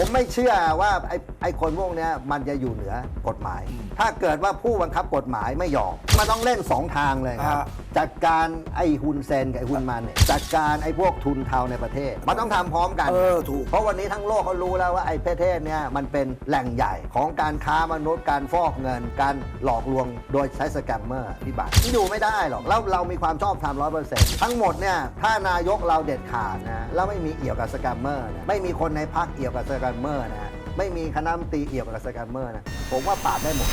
ผมไม่เชื่อว่าไอ้ไอ้คนพวกนี้มันจะอยู่เหนือกฎหมาย ถ้าเกิดว่าผู้บังคับกฎหมายไม่ยอมมันต้องเล่นสองทางเลยครับฮะจัดการไอ้ฮุนเซนกับไอ้ฮุนมันเนี่ยจัดการไอ้พวกทุนเทาในประเทศ มันต้องทำพร้อมกัน เออถูก เพราะวันนี้ทั้งโลกเขารู้แล้วว่าไอ้ประเทศเนี่ยมันเป็นแหล่งใหญ่ของการค้ามนุษย์การฟอกเงิน การหลอกลวงโดยใช้สแกมเมอร์ที่บัตรอยู่ไม่ได้หรอกแล้วเรามีความชอบธรรมร้อยเปอร์เซ็นต์ทั้งหมดเนี่ยถ้านายกเราเด็ดขาดนะแล้วไม่มีเอี่ยวกับสแกมเมอร์นะไม่มีคนในพรรคเอี่ยวกับสแกมเมอร์นะ ไม่มีคณะรัฐมนตรีเอี่ยวกับสแกมเมอร์นะ ผมว่าปราบได้หมด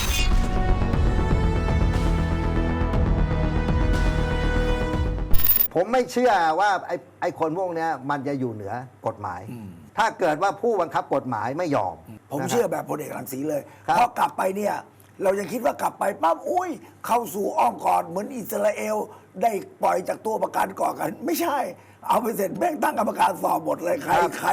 ผมไม่เชื่อว่าไอ้ไอ้คนพวกเนี้ยมันจะอยู่เหนือกฎหมาย ถ้าเกิดว่าผู้บังคับกฎหมายไม่ยอมผมนะครับ เชื่อแบบพลเอกรังสีเลย ครับ เพราะกลับไปเนี่ย เรายังคิดว่ากลับไปปั๊บอุ้ย เข้าสู่อ้อมกอดเหมือนอิสราเอล ได้ปล่อยจากตัวประกันก่อนกัน ไม่ใช่ เอาไปเสร็จแม่งตั้งกรรมการสอบหมดเลยใครใคร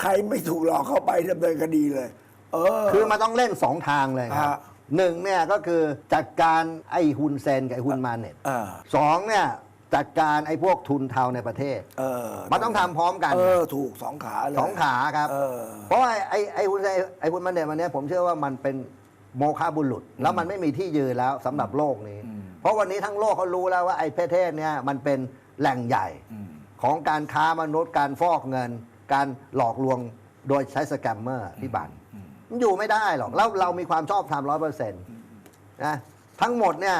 ใครไม่ถูกหลอกเข้าไปดำเนินคดีเลย เออ คือมันต้องเล่นสองทางเลยครับฮะหนึ่งเนี่ยก็คือจัดการไอ้ฮุนเซนกับไอ้ฮุนมาเน็ตเออสองเนี่ยจัดการไอ้พวกทุนเทาในประเทศ เออมันต้องทำพร้อมกัน เออ ถูกสองขาเลย สองขาครับ เออ เพราะว่าไอ้ไอ้ฮุนเซนไอ้ฮุนมาเน็ตวันเนี้ยผมเชื่อว่ามันเป็น โมฆะบุรุษ แล้วมันไม่มีที่ยืนแล้วสำหรับโลกนี้ เพราะวันนี้ทั้งโลกเขารู้แล้วว่าไอ้ประเทศเนี่ยมันเป็นแหล่งใหญ่ของการค้ามนุษย์การฟอกเงิน การหลอกลวงโดยใช้สแกมเมอร์ที่บัตรมันอยู่ไม่ได้หรอกแล้วเรามีความชอบธรรมร้อยเปอร์เซ็นต์นะทั้งหมดเนี่ย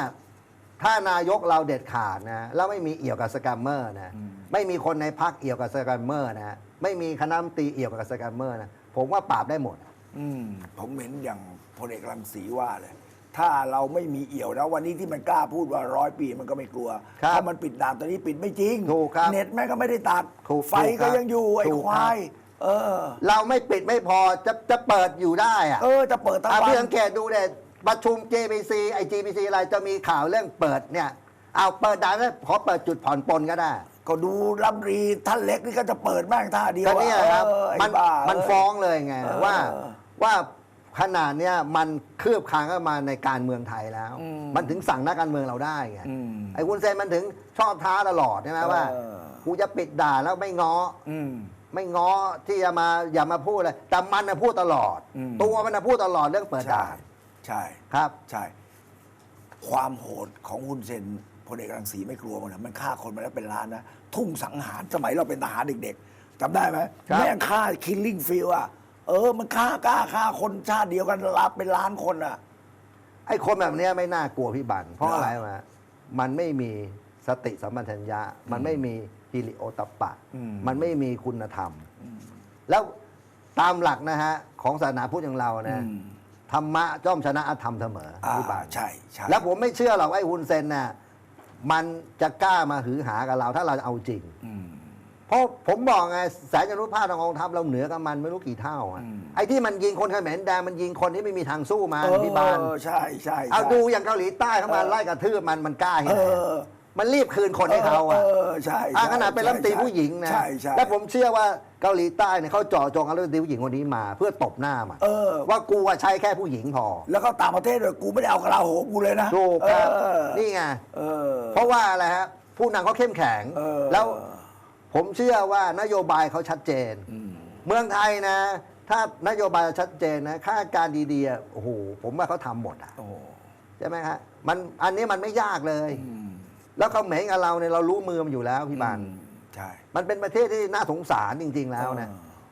ถ้านายกเราเด็ดขาดนะแล้วไม่มีเอี่ยวกับสแกมเมอร์นะไม่มีคนในพักเอี่ยวกับสแกมเมอร์นะไม่มีคณะรัฐมนตรีเอี่ยวกับสแกมเมอร์นะผมว่าปราบได้หมด อืมผมเห็นอย่างพลเอกรังสีว่าเลย ถ้าเราไม่มีเอี่ยวนะวันนี้ที่มันกล้าพูดว่าร้อยปีมันก็ไม่กลัวครับถ้ามันปิดด่านตอนนี้ปิดไม่จริงถูกครับเน็ตแม่งก็ไม่ได้ตัด ถูกไฟถูกครัก็บยังอยู่ไอ้ถูกควายครับเออ เราไม่ปิดไม่พอจะจะเปิดอยู่ได้อะเออจะเปิดทั้งอะวัพี่นสังเกตดูเนี่ยประชุม JPC ไอ JPC อะไรจะมีข่าวเรื่องเปิดเนี่ย เอาเปิดด่านแล้วขอเปิดจุดผ่อนปลนก็ได้ก็ดูรัฐมนตรีท่านเล็กนี่ก็จะเปิดแม่งท่าเดียวก็เนี่ยครับ เออไอ้มันบ้ามันเย ฟ้องเลยไงเออ ว่า ว่าขนาดเนี้ยมันคืบคลานเข้ามาในการเมืองไทยแล้ว อืมมันถึงสั่งนักการเมืองเราได้ไงอืม ไอ้วุ้นเซนมันถึงชอบท้าตลอดใช่ไหมว่า เออกูจะปิดด่านแล้วไม่ง้อ อืม ไม่ง้อที่จะมาอย่ามาพูดเลยแต่มันนะพูดตลอด อืม ตัวมันนะพูดตลอดเรื่องเปิดใช่ด่านใช่ ครับ ใช่ ความโหดของฮุนเซนพลเอกรังสีไม่กลัวมันนะมันฆ่าคนมาแล้วเป็นล้านนะ ทุ่งสังหารสมัยเราเป็นทหารเด็กๆจำได้ไหมครับ แม่งฆ่าคิลลิ่งฟิลอะ เออ มันฆ่ากล้าฆ่าคนชาติเดียวกันรับเป็นล้านคนอะ ไอ้คนแบบเนี้ยไม่น่ากลัวพี่บันเพราะนะอะไรวะมันไม่มีสติสัมปชัญญะ มันไม่มีฮิริโอตปปะ อืม มันไม่มีคุณธรรม แล้วตามหลักนะฮะ ของศาสนาพุทธอย่างเรานะอืมธรรมะย่อมชนะอธรรมเสมออ่าพี่บัน ใช่ใช่แล้วผมไม่เชื่อหรอกว่าไอ้ฮุนเซนน่ะมันจะกล้ามาหือหากับเรา ถ้าเราจะเอาจริง อืม เพราะผมบอกไงแสนจารุภาพทางกองทัพเราเหนือกับมันไม่รู้กี่เท่าอะอืม ไอ้ที่มันยิงคนเขมรแดงมันยิงคนที่ไม่มีทางสู้มาเออพี่บานใช่ใช่ เอาใช่ดูอย่างเกาหลีใต้เข้ามาเออ ไล่กระทืบมันมันกล้าเห็นเอไหมอมันรีบคืนคนให้เขาอะเออใช่อะใช่ขนาดเป็นรัฐมนตรีใช่ผู้หญิงนะใช่ใช่และผมเชื่อว่าเกาหลีใต้เนี่ยเขาเจาะจงเอารัฐมนตรีผู้หญิงคนนี้มา เพื่อตบหน้ามันเออ ว่ากูอะใช้แค่ผู้หญิงพอแล้วก็ต่างประเทศด้วยกูไม่ได้เอากระลาโหมกูเลยนะถูกครับเออนี่ไง เออ เพราะว่าอะไรฮะผู้นำเขาเข้มแข็ง เออแล้ว ผมเชื่อว่านโยบายเขาชัดเจน เมืองไทยนะ ถ้านโยบายชัดเจนนะค่าการดีๆอะโอ้โหผมว่าเขาทำหมดอะโอ้ใช่ไหมครับมันอันนี้มันไม่ยากเลย อืมแล้วเขาเหม็นกับเราเนี่ยเรารู้มือมันอยู่แล้วพี่บาน ใช่ มันเป็นประเทศที่น่าสงสารจริง ๆ แล้วนะเออ